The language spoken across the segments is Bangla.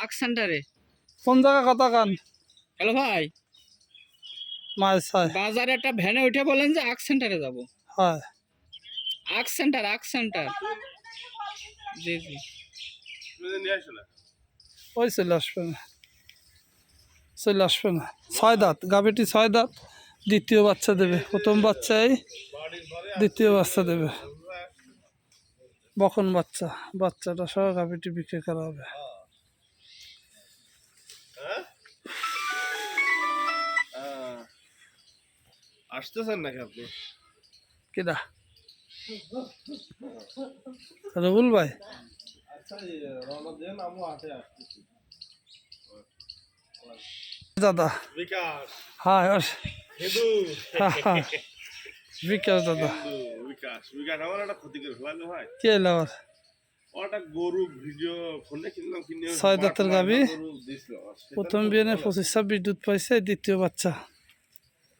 আক সেন্টারে? কোন জায়গা কথা কান? হ্যালো ভাই। মাছ বাজারে একটা ভ্যানে উঠে বলেন যে আক সেন্টারে যাব। হয়। আক সেন্টার আক সেন্টার। জি জি। ওই চলে আসবে না। চলে আসবে না। ছয় দাঁত। গাভিটি ছয় দাঁত। দ্বিতীয় বাচ্চা দেবে। প্রথম বাচ্চাই দ্বিতীয় বাচ্চা দেবে। বখন বাচ্চা। বাচ্চাটা সহ গাভিটি বিক্রি করা হবে। আসতেছেন নাকি আপনি? কিরা রবুল ভাই? আচ্ছা দাদা। বিকাশ। হ্যাঁ বিকাশ দাদা। বিকাশ। বিকাশ আমার একটা ক্ষতি করে ফেলালে হয়। কি এলো ছয় দাঁতের সেটা প্রথম বিয়ানে পঁচিশ ছাব্বিশ দুধ পাইছে দ্বিতীয় বাচ্চা।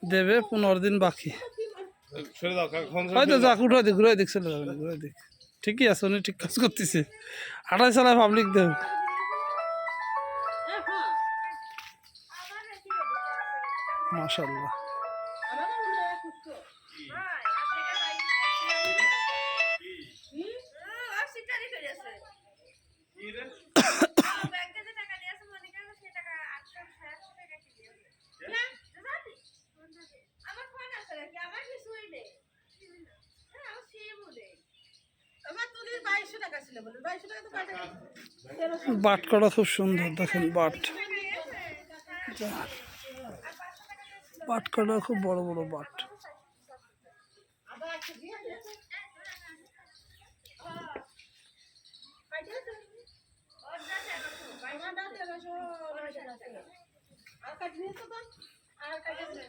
দেবে পনেরো দিন বাকি। হয়তো যাক উঠে দিক ঘুরে দিক চলে যাবে ঘুরে দিক। ঠিকই আছে উনি ঠিক কাজ করতেছে। আঠাশ সালে পাবলিক দেব। মাশাল্লাহ বাট করা খুব সুন্দর দেখেন বাট। বাট। করা খুব বড় বড় বাট। কাটিনি তো আর কাটিনি